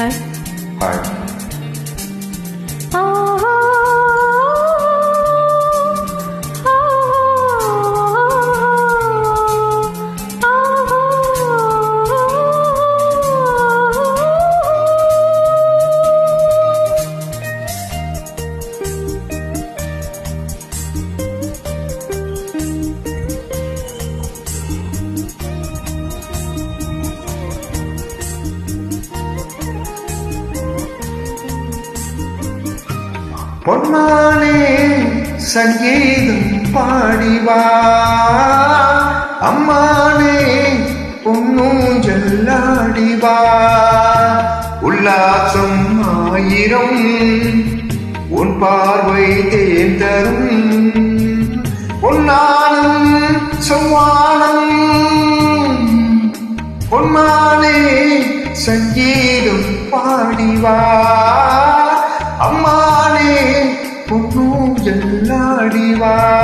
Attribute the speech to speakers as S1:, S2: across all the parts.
S1: Hi. Hi.
S2: பொன்மானே சங்கீதம் பாடிவா. அம்மானே பொன்னூஞ்சல்லாடிவா உல்லாசம் ஆயிரம் உன் பார்வை தேர்ந்தரும். பொன்னானம் சம்மானம் பொன்மானே சங்கீதம் பாடிவா. பொன்னூஞ்சல்லாடிவா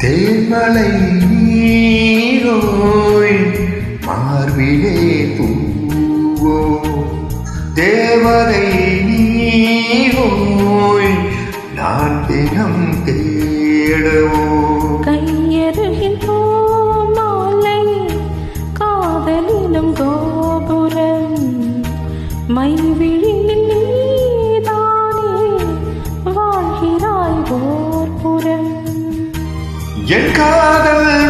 S2: தேன்மலை நீரோய் மார்பிலே தூவோ தேவதை நீரோய் நான் தினம் தேடவோ.
S1: கையருகில் மாலை காதலிலும் கோபுரம் மைவிழி
S2: என் காதல்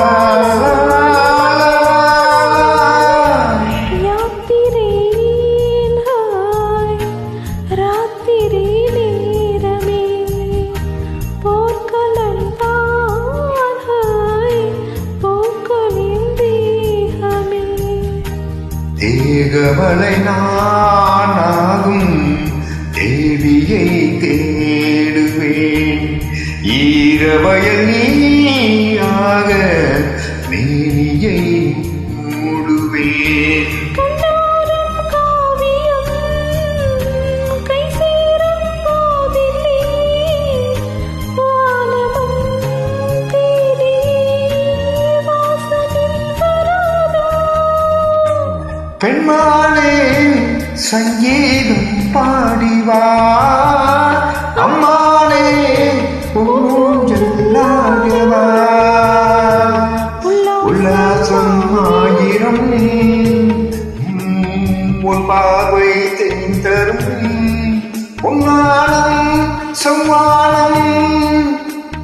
S2: தேகவலை நானாகும். தேவியை தேடுவேன். ஈரவயல் நீயாக மேனியை பெண்மானே சங்கீதம் பாடிவா. அம்மானே ஊஞ்சலாகவா உல்லாசம் ஆயிரம் உன் பார்வை தெரிந்தரும் பொன்னானம் சம்மானம்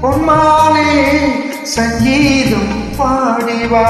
S2: பொன்மானே சங்கீதம் பாடிவா.